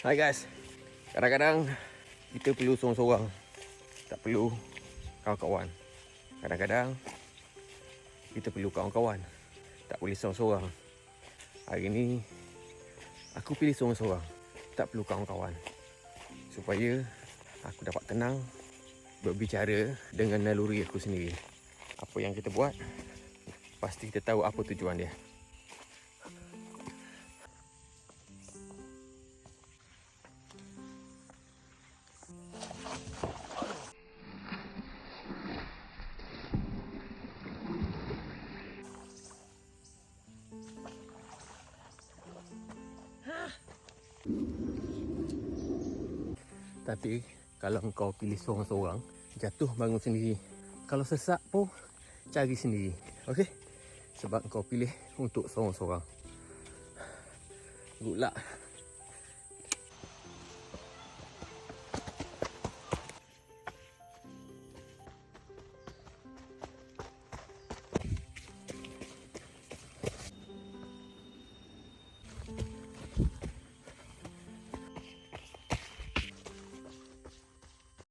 Hai guys. Kadang-kadang kita perlu seorang-seorang. Tak perlu kawan-kawan. Kadang-kadang kita perlu kawan-kawan. Tak boleh seorang-seorang. Hari ni aku pilih seorang-seorang. Tak perlu kawan-kawan. Supaya aku dapat tenang berbicara dengan naluri aku sendiri. Apa yang kita buat pasti kita tahu apa tujuan dia. Tapi kalau kau pilih seorang-seorang, jatuh bangun sendiri. Kalau sesak pun cari sendiri. Okey? Sebab kau pilih untuk seorang-seorang. Good luck.